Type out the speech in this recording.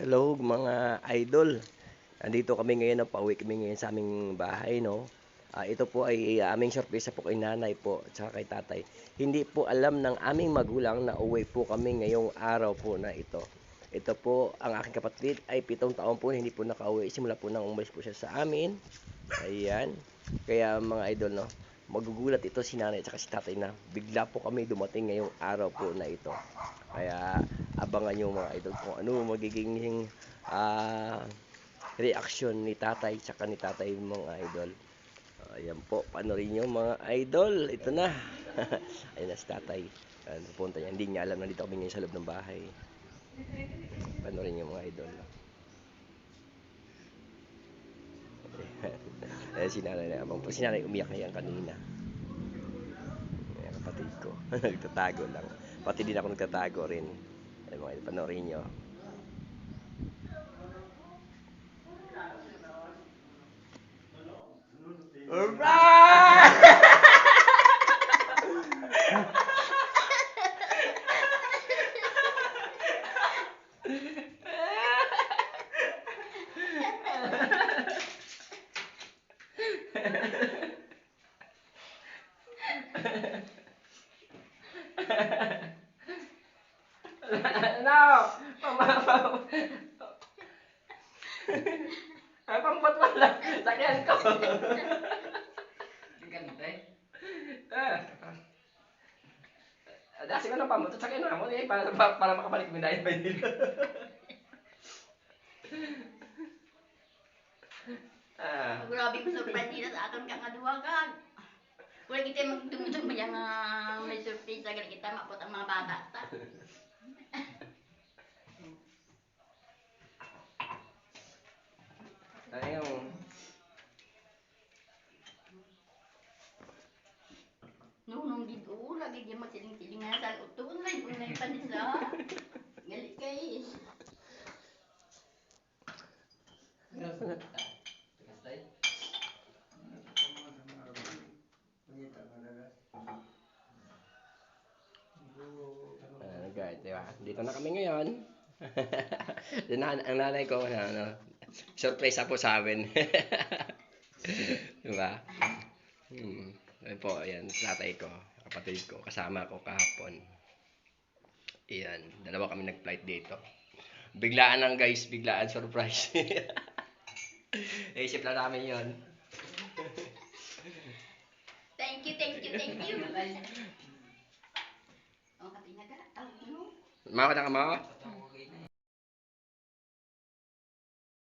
Hello mga idol. Nandito kami ngayon, no, pauwi kami ngayon sa aming bahay, no. Ah, ito po ay aming sorpresa po kay nanay po at kay tatay. Hindi po alam ng aming magulang na uwi po kami ngayong araw po na ito. Ito po, ang aking kapatid ay pitong taon po hindi po nakauwi. Simula po nang umalis po siya sa amin. Ayan. Kaya mga idol, no, magugulat ito si nanay at si tatay na bigla po kami dumating ngayong araw po na ito. Kaya abangan nyo mga idol kung ano magiging ah, reaksyon ni tatay tsaka ni tatay mga idol. Ayan po, panorin nyo mga idol. Ito na. Ayan na si tatay. Ayan, pupunta niya. Hindi niya alam na dito kami ngayon sa loob ng bahay. Panorin nyo mga idol. Ayan si nanay na abang po. Si umiyak na yan kanina. Ayan, kapatid ko. Nagtatago lang. Pati din ako nagtatago rin. Ayan mga idol, panoorin nyo. Alright! Ano? Pamapaw. Ay, pambot wala. Sakyan ko. Ganito eh. Ah. Dasi ko ng pambot. Sakyan mo. Eh, para, para, para makabalik mo dahil pa dito. ah. Grabe ko surprise nila sa aton ka nga duwa ka. Kung kita magdumdum mo yung may surprise ganit kita, mapot ang mga bata. Dito, lagi di magsiling-silingan sa utol. Ay, unay pa nila. Galit kay. Ah, guys, di ba? Dito na kami ngayon. Ang nanay ko, ano, ano, surprise po sa amin. di ba? Hmm. Ayun po, ayan, tatay ko, kapatid ko, kasama ko kahapon. Ayan, dalawa kami nag-flight dito. Biglaan lang guys, biglaan surprise. Naisip lang namin yon. Thank you, thank you, thank you. Oh, kapi na ka. Tawag